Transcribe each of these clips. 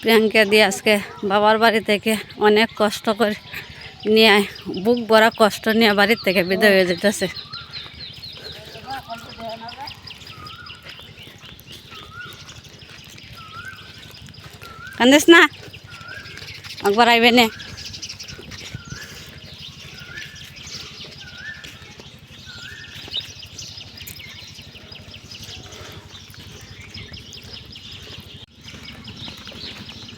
প্রিয়াঙ্কা দিয়ে আজকে বাবার বাড়ি থেকে অনেক কষ্ট করে নিয়ে বুক ভরা কষ্ট নিয়ে বাড়ির থেকে বিদায় হয়ে যেতেছে। কান্দিস না? একবার আইবে নে।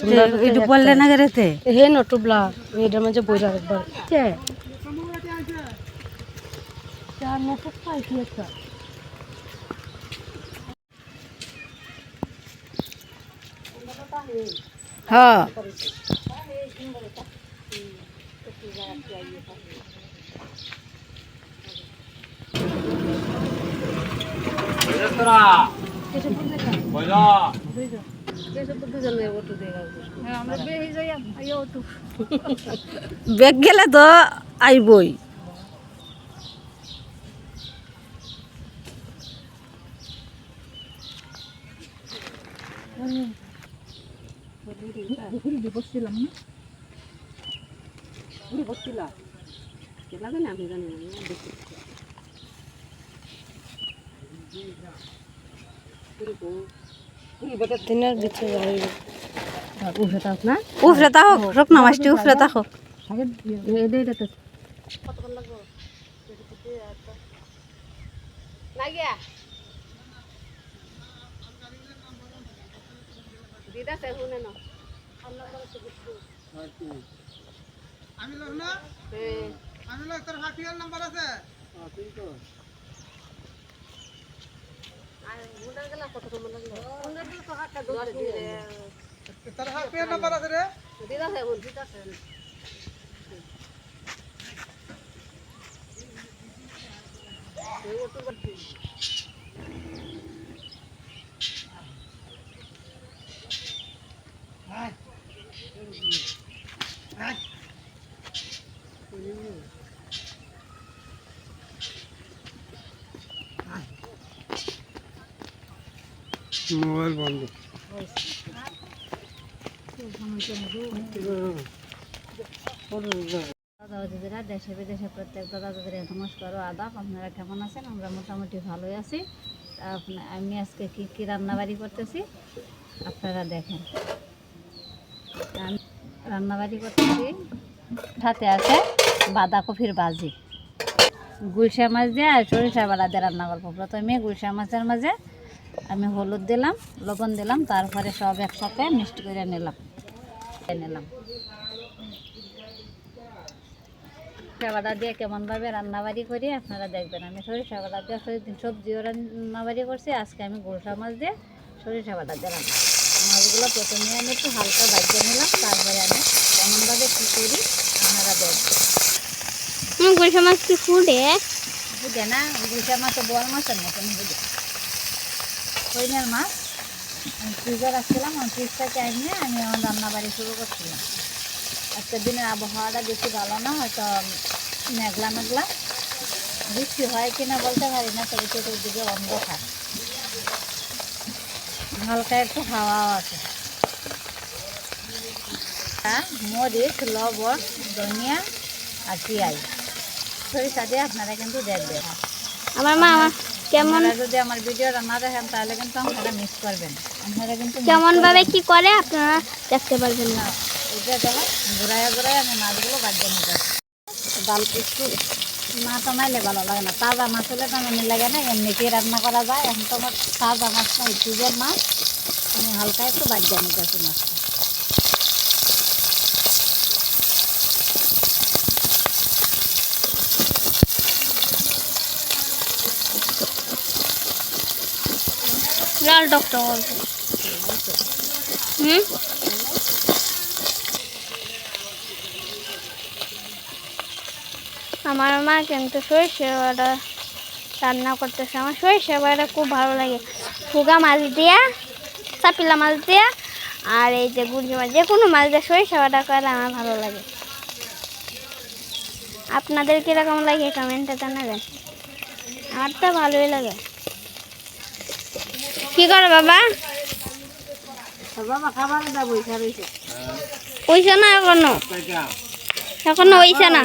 রেডি নিস না এটা রয়েছে হ্যাঁ এটা রয়েছে কোন গুইসাটা দিস না কারে এটা এক ইয়ে হয়ে। এটা দাম লাগে একটু বললে না? কারেতে হে ন মাঝে বইরা একবার কে চার মাসের পাই কি একটা হ্যাঁ আমরা বেরিয়ে যাই আইও তো বেগ গেলে তো আইবই ঘুরে বসছিলাম না? দিনের ভিতরে যাই উঠে থাক না উফরে তাহো রোক না মাছটি উফরে তাহো আগে এটা এটা তো মোবাইল বন্ধ। দেশে বিদেশে প্রত্যেক দাদা দিদিরা আপনারা কেমন আছেন আমরা মোটামুটি ভালোই আছি আমি আজকে কি কি রান্নাবাড়ি করতেছি আপনারা দেখেন রান্নাবাড়ি করতেছি সাথে আছে বাঁধাকপির বাজি গুলশা মাছ দিয়ে আর সরিষা বাড়া দিয়ে রান্না করব। প্রথমে গুলশা মাছের মাঝে আমি হলুদ দিলাম লবণ দিলাম তারপরে সব একসাথে মিক্সড করে নিলাম। নিলাম। সরিষা দিয়ে কেমনভাবে রান্নাবাড়ি করি আপনারা দেখবেন। আমি সরিষা বাটা দিয়ে সব- সবজিও রান্নাবাড়ি করছি আজকে আমি গুলশা মাছ দিয়ে সরিষা বাটা দিয়ে রান্না মাছগুলো প্রথমে আমি একটু হালকা ভাজিয়ে নিলাম তারপরে আমি কেমনভাবে কী করি আপনারা দেখবেন। গুলশা মাছ কি ফুটে? বুঝে না গুলশা মাছ বড় মাছের মতন বুঝে হরিণের মাছ। আমি ফ্রিজে রাখছিলাম আমার ফ্রিজটাকে এনে আমি আমার রান্নাবাড়ি শুরু করছিলাম। আজকে দিনের আবহাওয়াটা বেশি ভালো না, হয়তো মেঘলা মেঘলা। বৃষ্টি হয় কিনা বলতে পারি না, তবে চতুর্দিকে অন্ধকার। হালকা একটু হাওয়াও আছে। মরিচ, লবণ, ধনিয়া আর পেঁয়াজ। সরিষা দিয়ে আপনারা কিন্তু দেখবেন। আমার মা, আমার কেমন যদি আমার ভিডিও রান্না দেখেন তাহলে কিন্তু আপনারা মিস করবেন। আপনারা কিন্তু কেমন ভাবে কি করে আপনারা দেখতে পারবেন না। এই যে দেখো ঘুরাইয়া ঘুরাইয়া আমি মাছগুলো বাজিয়ে নিতে ডাল একটু না টানাইলে ভালো লাগে না। তাজা মাছ হলে টানানি লাগে না। এমনিতে রান্না করা যায়। এখন তো আমার তাজা মাছ নাই ফ্রিজের মাছ। আমি হালকা একটু বাজিয়ে নিতেছি মাছটা। লাল টকটক হুম? আমার মা কিন্তু সরষে বাটা রান্না করতেছে। আমার সরষে বাটা খুব ভালো লাগে। ফুগা মাছ দিয়া, চাপিলা মাছ দিয়া, আর এই যে গুড়ি মাছ, যে কোনো মাছ দিয়ে সরষে বাটা করলে আমার ভালো লাগে। আপনাদের কীরকম লাগে কমেন্টে জানাবেন। আমার তো ভালোই লাগে। কি করে বাবা? বাবা খাবার দা বইসা রয়েছে। ওইসা না এখনও? এখনও ওইসা না?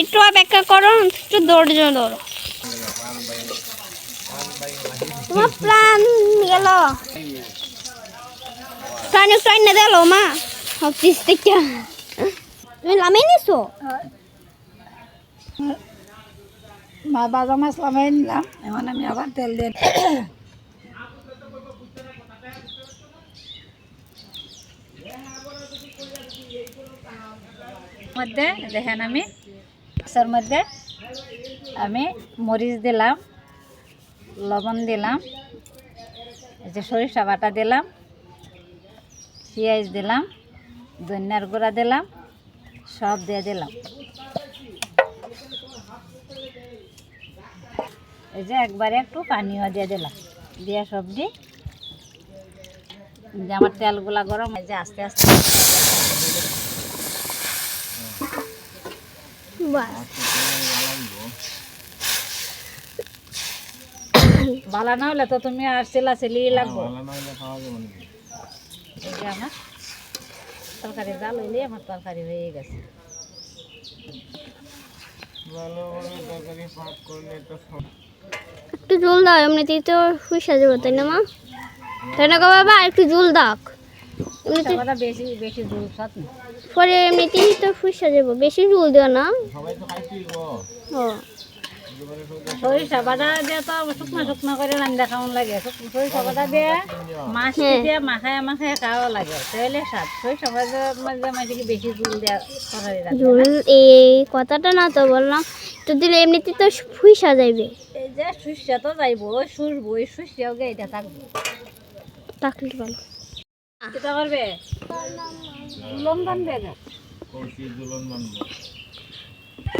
একটু অপেক্ষা করো একটু ধৈর্য ধরো। তোমার প্রাণ গেল। প্রাণ একটু আইনে দিল মা। তুমি লামিয়ে নিছো? মা বাজা মাছ লামাই নিলাম। এখন আমি আবার তেল দিয়ে মধ্যে, দেখেন আমি, মাছের মধ্যে আমি মরিচ দিলাম, লবণ দিলাম, এই যে সরিষা বাটা দিলাম, পেঁয়াজ দিলাম, ধনিয়ার গুঁড়া দিলাম, সব দিয়ে দিলাম। এই যে একবারে একটু পানিও দিয়ে দিলাম। দিয়ে সবজি যে আমার তেলগুলা গরম এই যে আস্তে আস্তে ভালো না হলে তো তুমি আর সেলা সেলি লাগবো। এই যে আমার তরকারি জাল হইলে আমার তরকারি হয়ে গেছে। একটু জল দাও এমনিতেই তো খুব সাজে হতো তাই না মা? তাই না গো বাবা? একটু জল দাও। পরে এমনিতেই তো খুব সাজাবো বেশি জল দেওয়া না। ও। সরিষা বাটা দিয়ে তো শুকনো শুকনো করে রান্না খাওয়ান লাগে। সরিষা বাটা দিয়ে মাছ হ্যাঁ। দিয়ে মাখায় মাখায় খাওয়া লাগে। তাহলে স্বাদ। সরিষা বাটা মধ্যে মাঝে বেশি জল দেওয়া তরকারি এই কথাটা না তো বললাম। তো দিলে এমনিতেই তো হুইসা যাইবে। এই যে সুসা তো যাইবো ওই ওই সুসিয়াও গে এটা থাকব। তাকলে ভালো করবে?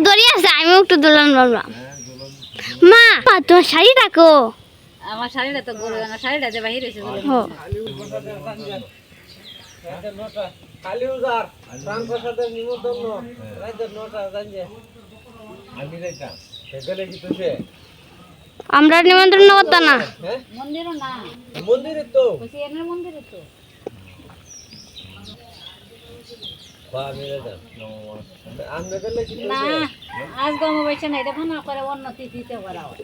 দড়ি আছে আমি একটু দোলন বললাম মা মা, তোমার শাড়ি রাখো। আমার শাড়িটা তো গরু আমার শাড়িটা যে বাহির হয়েছে আমরা নিমন্ত্রণ করতাম না মন্দিরও না। মন্দিরে তো। মন্দিরে তো বা আমি যেতাম আমরা গেলে কি না আজ গম পাইছে না এটা ভাঙা করে অন্য তিথিতে করা হয়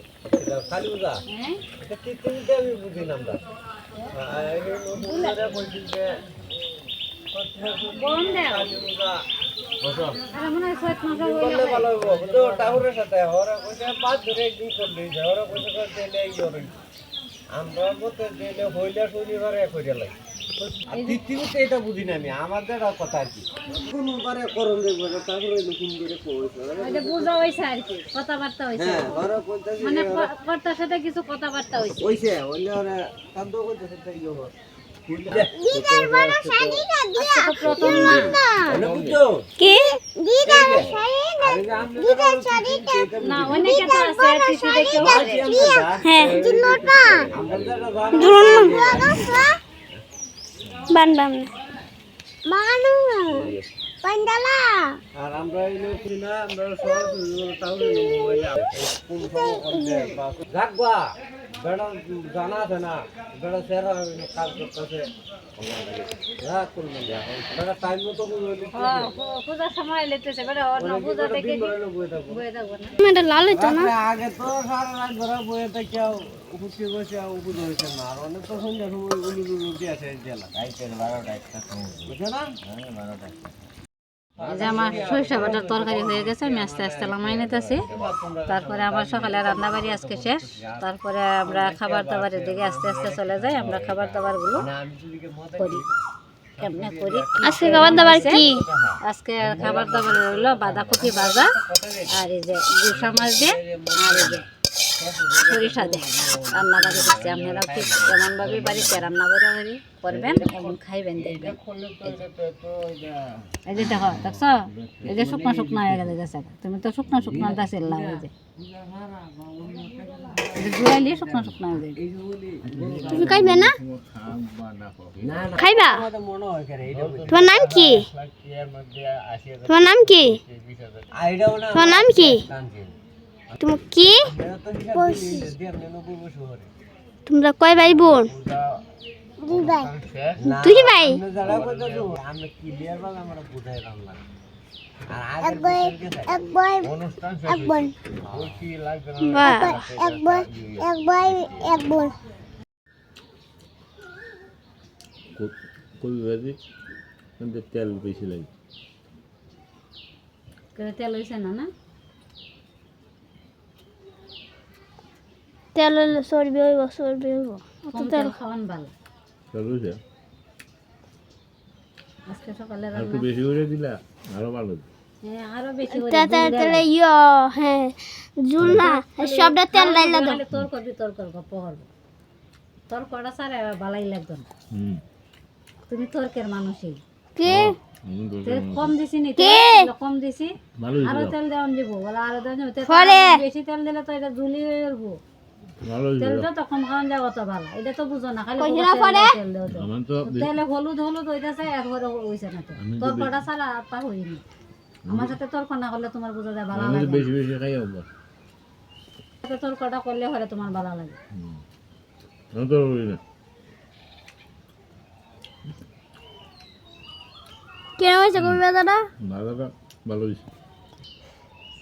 কালী পূজা হ্যাঁ? এটা তিনটে আমি বুঝি মনে হয় হয়ে হবে। আমরা দিলে হইলে শনিবারে কইরা লাগে। তৃতীয়তে এটা বুঝি না আমি আমাদের কথা আর কি। কোন বারে করণ দেখব তারপরে নতুন করে কইছে। ওইটা বুঝা হয়েছে আর কি কথাবার্তা হয়েছে হ্যাঁ কইতাছে মানে কর্তার সাথে কিছু কথাবার্তা ওরা কান্দ কইতাছে তাই আজকে তো প্রথম না কি? না অনেকে আছে করে হ্যাঁ বান পান্ডালা আর আমরা এলো কি না আমরা সব তাহলে মোবাইলে কোন সময় করবে বা রাখবা। বেড়া জানা আছে না বেড়া সেরা কাজ করতেছে। হ্যাঁ, আগে তো সারা রাত ধরে বয়ে থাকে উপস্থিত হয়েছে উপস্থিত হয়েছে না। আর অনেক তো সন্ধ্যা সময় উলি উলি আছে জেলা বুঝছ না? এই যে আমার সরিষা বাটার তরকারি হয়ে গেছে আমি আস্তে আস্তে লামাই নিতেছি। তারপরে আমার সকালে রান্না বাড়ি আজকে শেষ। তারপরে আমরা খাবার দাবারের দিকে আস্তে আস্তে চলে যাই আমরা খাবার দাবারগুলো করি। কেমনে করি? আজকে খাবার দাবার কি? আজকে খাবার দাবার হলো বাঁধাকপি ভাজা আর এই যে গুসা মাছ দিয়ে আর এই যে সরিষা দিয়ে রান্না বাড়ি করছি। আপনারা ঠিক যেমনভাবে বাড়িতে রান্না করে বাড়ি করবেন? এবং খাইবেন, দেখবেন। এই যে দেখো, দেখছ? এই যে শুকনো শুকনো হয়ে গেছে গেছে তুমি তো শুকনো শুকনো দাসের লাভ এই যে তোমার নাম কি? তোমার নাম কি? তোমার নাম কি? তুমি কি তোমরা কয় ভাই বোন? তুই ভাই। কবি ভাজি তেল বেশি লাগে। তেল হয়েছে না না? তেল চর্বি হইব চর্বি হইব অত তেল খাওয়ান ভালো। হয়েছে আজকে সকালে একটু বেশি করে দিলা আরও ভালো হ্যাঁ আরও বেশি করে তা- তা- তাহলে ইয়ে হ্যাঁ জুল না সবটা তেল লাইলা দাও তোর করবি তোর কর গপ্প করব তোর কটা সারে ভালাই লাগতো না তুমি তর্কের মানুষই। কে? কম দিছি নি? কম দিছি। ভালো আরও তেল দেওয়ান দিব। বলে আরও দেওয়ান দিব। তেল পরে। বেশি তেল দিলে তো এটা ঝুলি হয়ে যাব তেলটা তো কম খাওয়ান যাওয়া তো ভালো? এটা তো বুঝো না খালি কইছে বলব না তেল হলুদ হলুদ হইতেছে একবারে হইছে না তো। তোর কটা সারা আর তা হইনি আমার সাথে তর্ক না করলে তোমার বোঝা যায় ভালো লাগে। বেশি বেশি খাই সাথে তর্কটা করলে হলে তোমার ভালো লাগে। তো না কেন হয়েছে কবি দাদা ভাজাটা ভালো হয়েছে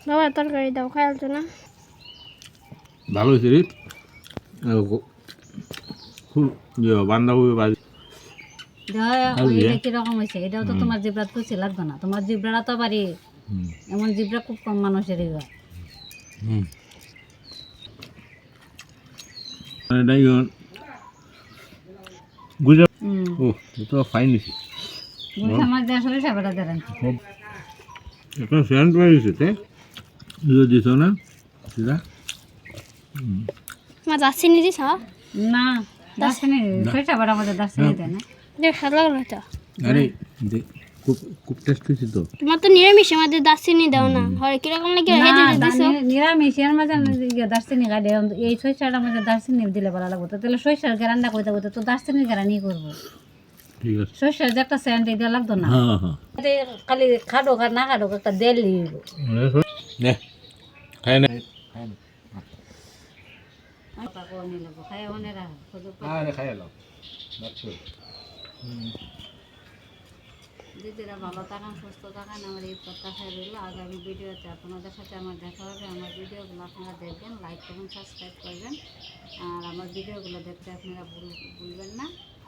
বাবা তরকারি দাও খাই না? ভালো হয়েছে রে আর ক- খুব ইয়ে কীরকম হয়েছে? এটাও তো তোমার জিব্রাত খুশি লাগবে না। তোমার জিব্রাটা তো বাড়ি হুম। এমন জিব্রা খুব কম মানুষের হয় হুম। এটা ইয়ে গুজরাট হুম। ও এটা ফাইন হয়েছে। আমার দেশ হলে সেবাটা দেন খুব সেন্ট বেরিয়েছে তে। ইয়ে দিছ না? সেটা তোমার যাচ্ছি নি দিস না। দার্শনি সেবাটা আমাদের দার্শনি দেয় না। দেখ ভালো লাগল তো আরে দে- খুব খুব টেস্ট হয়েছে তো। তোমার তো নিরামিষ আমাদের দাসিনি দাও না। হয় কীরকম লাগে হেঁটে দিছো। দানি- নিরামিষের মাঝে দার্শনি গাড়ি এই সরিষাটা মাঝে দার্শনি দিলে ভালো লাগবে। তো তাহলে সরিষার গেরান্ডা করতে করতে তো দার্শনি গেরানি করব। ঠিক আছে। সরিষার যে একটা স্যান্ড এটা লাগতো না। হ্যাঁ হ্যাঁ। খালি খাডো আর না খাডো একটা নে। খাই না। আরে খাই এলাম দিদিরা ভালো থাকেন সুস্থ থাকেন আমার এই প্রত্যাশা রইল। আগামী ভিডিওতে আপনাদের সাথে আমার দেখা হবে। আমার ভিডিওগুলো আপনারা দেখবেন লাইক করবেন সাবস্ক্রাইব করবেন। আর আমার ভিডিওগুলো দেখতে আপনারা ভুল ভুলবেন না।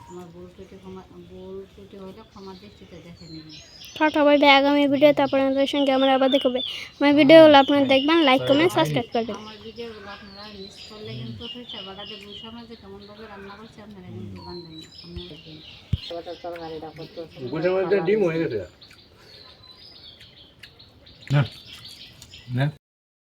আমার ভুল ত্রুটি ক্ষমা ভুল ত্রুটি হলে ক্ষমা দৃষ্টিতে দেখে নেবেন। টাটা বাই বাই আগামী ভিডিওতে আপনাদের সঙ্গে আমরা আবার দেখবে আমার ভিডিওগুলো আপনারা দেখবেন লাইক কমেন্ট সাবস্ক্রাইব করবেন আমার ভিডিওগুলো আপনারা মিস করলে কিন্তু সরিষা বাটাতে বুঝ সমাজে কেমনভাবে রান্না করছে আপনারা কিন্তু বান্ধবেন আপনারা দেখবেন। তরকারিটা করতে বুঝে মধ্যে ডিম হয়ে গেছে। না না।